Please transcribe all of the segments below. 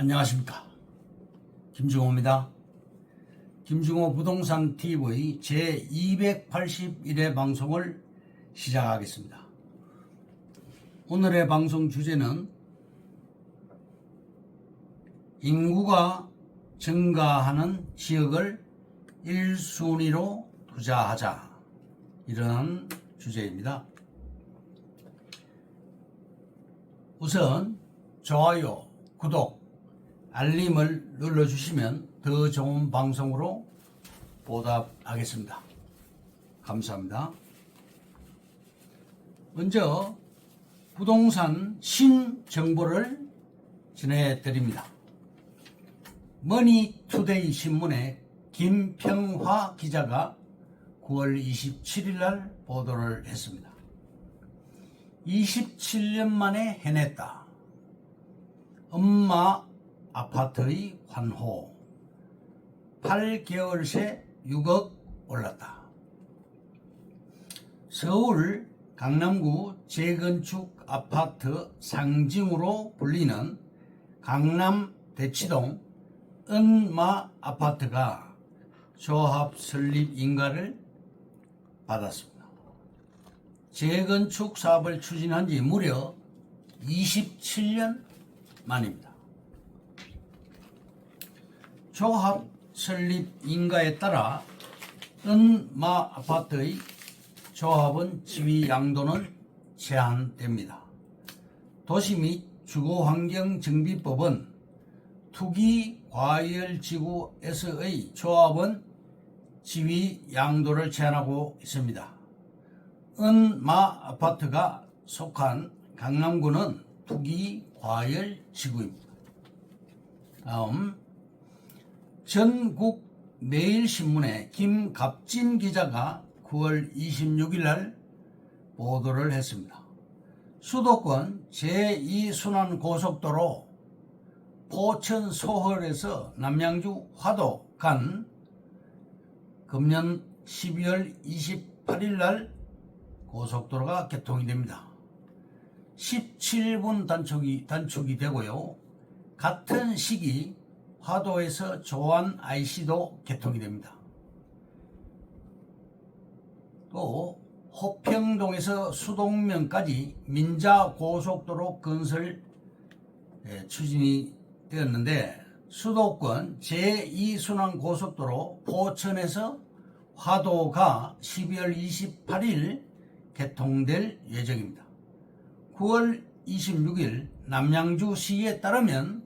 안녕하십니까. 김중호입니다. 김중호 부동산 TV 제 281회 방송을 시작하겠습니다. 오늘의 방송 주제는 인구가 증가하는 지역을 1순위로 투자하자. 이런 주제입니다. 우선 좋아요, 구독, 알림을 눌러주시면 더 좋은 방송으로 보답하겠습니다. 감사합니다. 먼저 부동산 신정보를 전해드립니다. 머니투데이 신문의 김평화 기자가 9월 27일 날 보도를 했습니다. 27년 만에 해냈다. 엄마 아파트의 환호. 8개월 새 6억 올랐다. 서울 강남구 재건축 아파트 상징으로 불리는 강남 대치동 은마 아파트가 조합 설립 인가를 받았습니다. 재건축 사업을 추진한 지 무려 27년 만입니다. 조합 설립 인가에 따라 은마 아파트의 조합은 지위 양도는 제한됩니다. 도시 및 주거환경정비법은 투기 과열 지구에서의 조합은 지위 양도를 제한하고 있습니다. 은마 아파트가 속한 강남구는 투기 과열 지구입니다. 다음 전국 매일신문의 김갑진 기자가 9월 26일 날 보도를 했습니다. 수도권 제2순환 고속도로 포천 소홀에서 남양주 화도 간 금년 12월 28일 날 고속도로가 개통이 됩니다. 17분 단축이, 단축이 되고요. 같은 시기 화도에서 조안 IC도 개통이 됩니다. 또 호평동에서 수동면까지 민자 고속도로 건설 예, 추진이 되었는데 수도권 제2순환 고속도로 포천에서 화도가 12월 28일 개통될 예정입니다. 9월 26일 남양주시에 따르면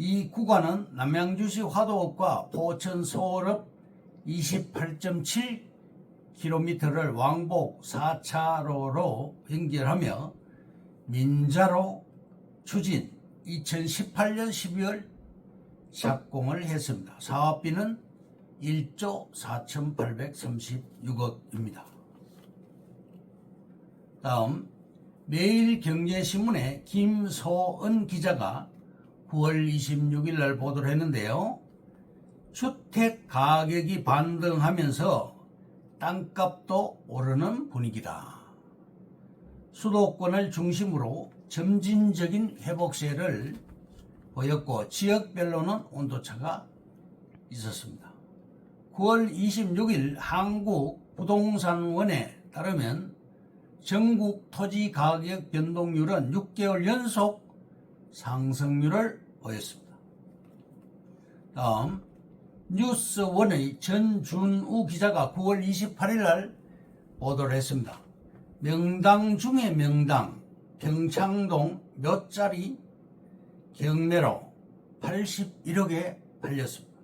이 구간은 남양주시 화도읍과 포천 서울읍 28.7km를 왕복 4차로로 연결하며 민자로 추진 2018년 12월 착공을 했습니다. 사업비는 1조 4,836억입니다. 다음 매일경제신문의 김소은 기자가 9월 26일 날 보도를 했는데요. 주택 가격이 반등하면서 땅값도 오르는 분위기다. 수도권을 중심으로 점진적인 회복세를 보였고 지역별로는 온도차가 있었습니다. 9월 26일 한국 부동산원에 따르면 전국 토지 가격 변동률은 6개월 연속 상승률을 보였습니다. 다음 뉴스원의 전준우 기자가 9월 28일 날 보도를 했습니다. 명당 중에 명당 평창동 몇 자리 경매로 81억에 팔렸습니다.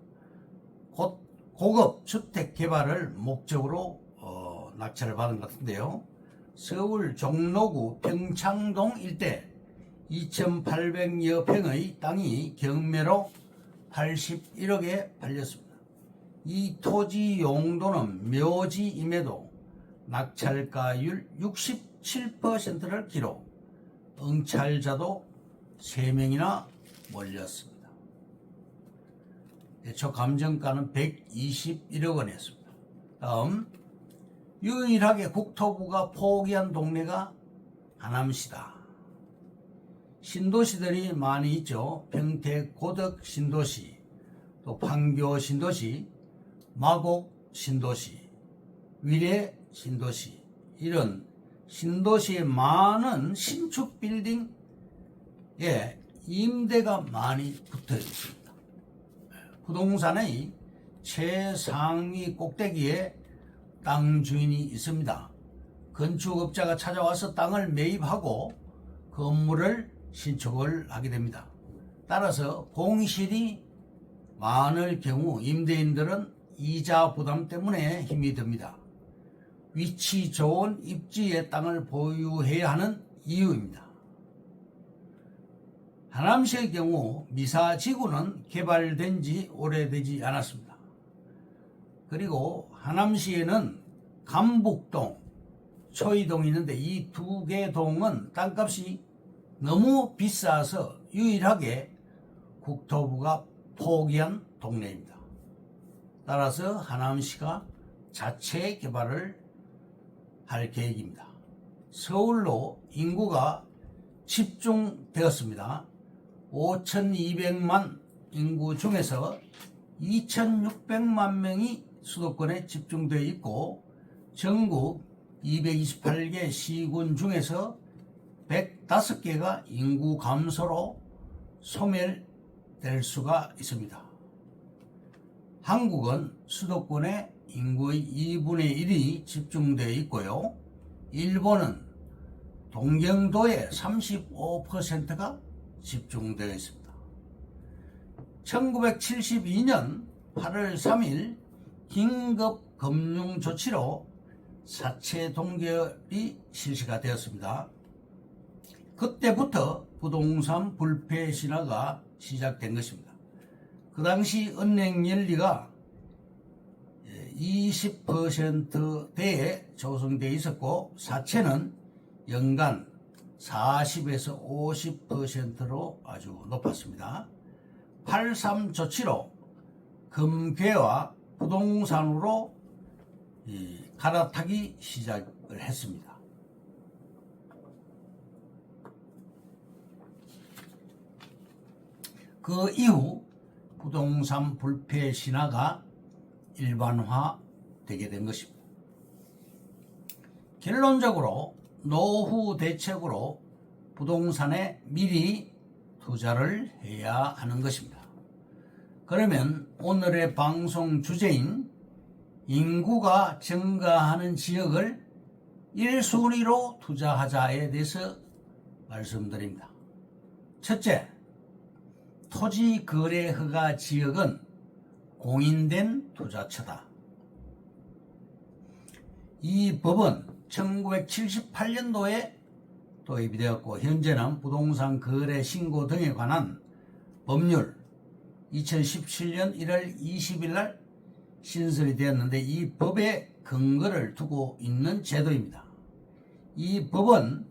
곧 고급 주택 개발을 목적으로 어, 낙찰을 받은 것 같은데요. 서울 종로구 평창동 일대 2,800여 평의 땅이 경매로 81억에 팔렸습니다. 이 토지 용도는 묘지임에도 낙찰가율 67%를 기록, 응찰자도 3명이나 몰렸습니다. 예초 감정가는 121억 원이었습니다. 다음 유일하게 국토부가 포기한 동네가 하남시다. 신도시들이 많이 있죠. 평택 고덕 신도시, 또 판교 신도시, 마곡 신도시, 위례 신도시 이런 신도시에 많은 신축 빌딩에 임대가 많이 붙어 있습니다. 부동산의 최상위 꼭대기에 땅 주인이 있습니다. 건축업자가 찾아와서 땅을 매입하고 건물을 신축을 하게 됩니다. 따라서 공실이 많을 경우 임대인들은 이자 부담 때문에 힘이 듭니다. 위치 좋은 입지의 땅을 보유해야 하는 이유입니다. 하남시의 경우 미사지구는 개발된 지 오래되지 않았습니다. 그리고 하남시에는 감북동, 초이동이 있는데 이 두 개 동은 땅값이 너무 비싸서 유일하게 국토부가 포기한 동네입니다. 따라서 하남시가 자체 개발을 할 계획입니다. 서울로 인구가 집중되었습니다. 5,200만 인구 중에서 2,600만 명이 수도권에 집중되어 있고 전국 228개 시군 중에서 105개가 인구 감소로 소멸될 수가 있습니다. 한국은 수도권에 인구의 2분의 1이 집중되어 있고요. 일본은 동경도에 35%가 집중되어 있습니다. 1972년 8월 3일 긴급 금융 조치로 사채 동결이 실시가 되었습니다. 그때부터 부동산 불패 신화가 시작된 것입니다. 그 당시 은행 연리가 20%대에 조성되어 있었고 사채는 연간 40에서 50%로 아주 높았습니다. 83 조치로 금괴와 부동산으로 이 갈아타기 시작을 했습니다. 그 이후 부동산 불패 신화가 일반화되게 된 것입니다. 결론적으로 노후 대책으로 부동산에 미리 투자를 해야 하는 것입니다. 그러면 오늘의 방송 주제인 인구가 증가하는 지역을 1순위로 투자하자에 대해서 말씀드립니다. 첫째, 토지 거래 허가 지역은 공인된 투자처다. 이 법은 1978년도에 도입이 되었고 현재는 부동산 거래 신고 등에 관한 법률 2017년 1월 20일 날 신설이 되었는데 이 법에 근거를 두고 있는 제도입니다. 이 법은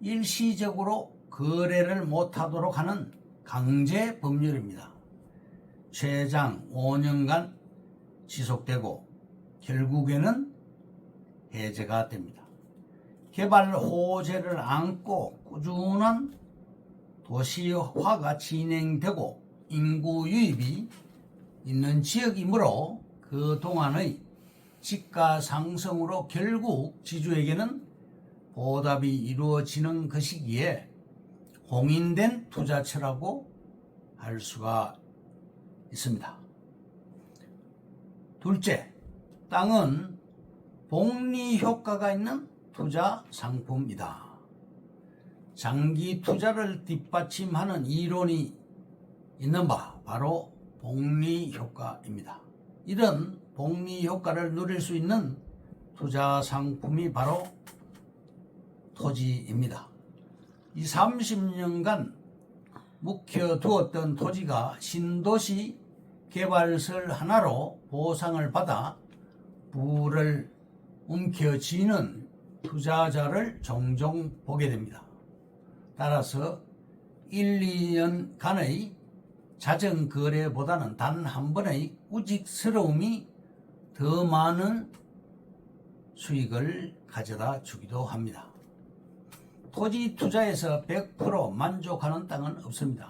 일시적으로 거래를 못하도록 하는 강제 법률입니다. 최장 5년간 지속되고 결국에는 해제가 됩니다. 개발 호재를 안고 꾸준한 도시화가 진행되고 인구 유입이 있는 지역이므로 그 동안의 집가 상승으로 결국 지주에게는 보답이 이루어지는 것이기에 공인된 투자처라고 할 수가 있습니다. 둘째, 땅은 복리 효과가 있는 투자 상품이다. 장기 투자를 뒷받침하는 이론이 있는 바 바로 복리 효과입니다. 이런 복리 효과를 누릴 수 있는 투자 상품이 바로 토지입니다. 이 30년간 묵혀두었던 토지가 신도시 개발설 하나로 보상을 받아 부를 움켜쥐는 투자자를 종종 보게 됩니다. 따라서 1, 2년간의 자전 거래보다는 단 한 번의 우직스러움이 더 많은 수익을 가져다 주기도 합니다. 토지 투자에서 100% 만족하는 땅은 없습니다.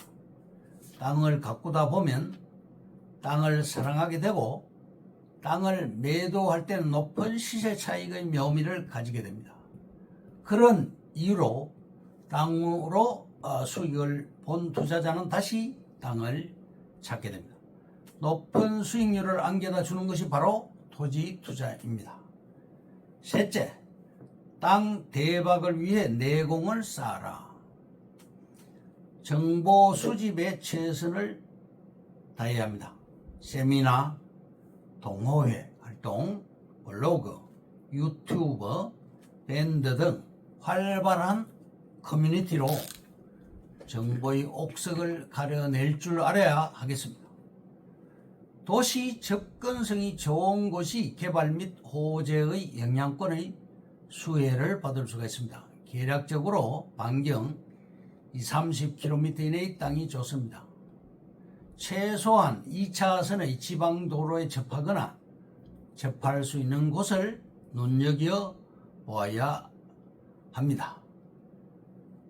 땅을 가꾸다 보면 땅을 사랑하게 되고 땅을 매도할 때는 높은 시세 차익의 묘미를 가지게 됩니다. 그런 이유로 땅으로 어, 수익을 본 투자자는 다시 땅을 찾게 됩니다. 높은 수익률을 안겨다 주는 것이 바로 토지 투자입니다. 셋째, 땅 대박을 위해 내공을 쌓아라. 정보 수집에 최선을 다해야 합니다. 세미나, 동호회 활동, 블로그, 유튜브, 밴드 등 활발한 커뮤니티로 정보의 옥석을 가려낼 줄 알아야 하겠습니다. 도시 접근성이 좋은 곳이 개발 및 호재의 영향권의 수혜를 받을 수가 있습니다. 계략적으로 반경 30km 이내의 땅이 좋습니다. 최소한 2차선의 지방도로에 접하거나 접할 수 있는 곳을 눈여겨 보아야 합니다.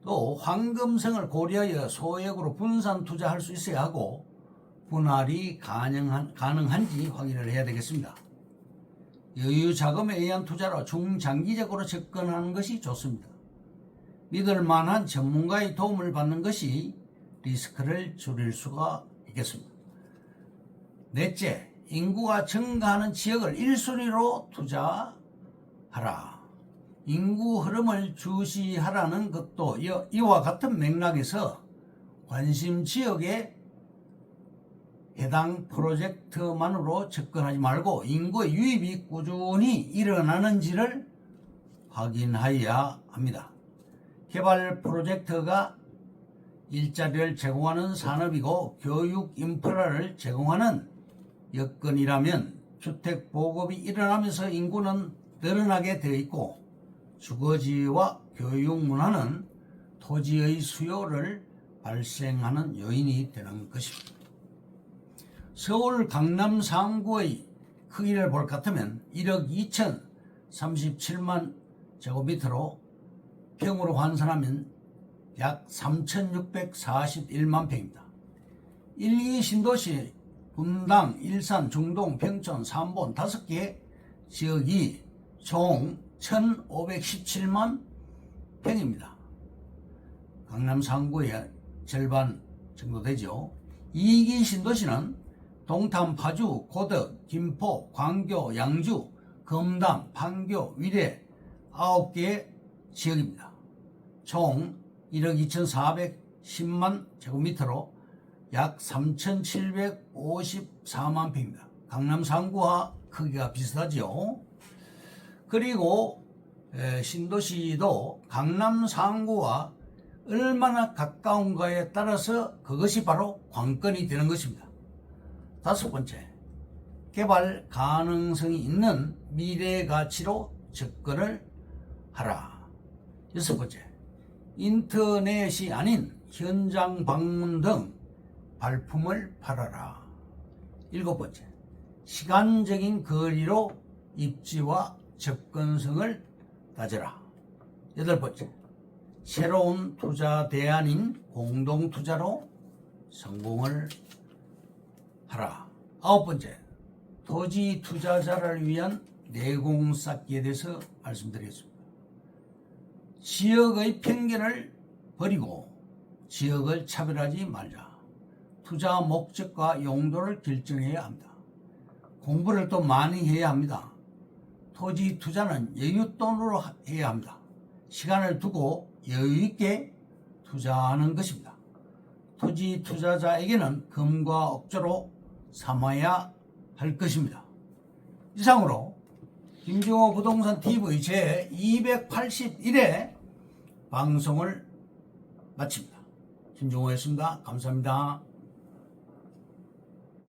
또 황금성을 고려하여 소액으로 분산 투자할 수 있어야 하고 분할이 가능한, 가능한지 확인을 해야 되겠습니다. 여유 자금에 의한 투자로 중장기적으로 접근하는 것이 좋습니다. 믿을 만한 전문가의 도움을 받는 것이 리스크를 줄일 수가 있겠습니다. 넷째, 인구가 증가하는 지역을 1순위로 투자하라. 인구 흐름을 주시하라는 것도 이와 같은 맥락에서 관심 지역에 해당 프로젝트만으로 접근하지 말고 인구의 유입이 꾸준히 일어나는지를 확인하여야 합니다. 개발 프로젝트가 일자리를 제공하는 산업이고 교육 인프라를 제공하는 여건이라면 주택 보급이 일어나면서 인구는 늘어나게 되어 있고 주거지와 교육 문화는 토지의 수요를 발생하는 요인이 되는 것입니다. 서울 강남 상구의 크기를 볼 것 같으면 1억 2,037만 제곱미터로 평으로 환산하면 약 3,641만 평입니다. 1, 2 신도시 분당, 일산, 중동, 평촌, 삼본 5개 지역이 총 1,517만 평입니다. 강남 상구의 절반 정도 되죠. 2기 신도시는 동탄, 파주, 고덕, 김포, 광교, 양주, 검담, 판교, 위례 9개의 지역입니다. 총 1억 2,410만 제곱미터로 약 3,754만 평입니다. 강남 상구와 크기가 비슷하죠. 그리고 신도시도 강남 상구와 얼마나 가까운가에 따라서 그것이 바로 관건이 되는 것입니다. 다섯 번째, 개발 가능성이 있는 미래 가치로 접근을 하라. 여섯 번째, 인터넷이 아닌 현장 방문 등 발품을 팔아라. 일곱 번째, 시간적인 거리로 입지와 접근성을 따져라. 여덟 번째, 새로운 투자 대안인 공동 투자로 성공을 하라. 아홉 번째, 토지 투자자를 위한 내공 쌓기에 대해서 말씀드리겠습니다. 지역의 편견을 버리고 지역을 차별하지 말자. 투자 목적과 용도를 결정해야 합니다. 공부를 또 많이 해야 합니다. 토지 투자는 여윳돈으로 해야 합니다. 시간을 두고 여유 있게 투자하는 것입니다. 토지 투자자에게는 금과 억조로 삼아야 할 것입니다. 이상으로 김종호 부동산 TV 제 281회 방송을 마칩니다. 김종호였습니다. 감사합니다.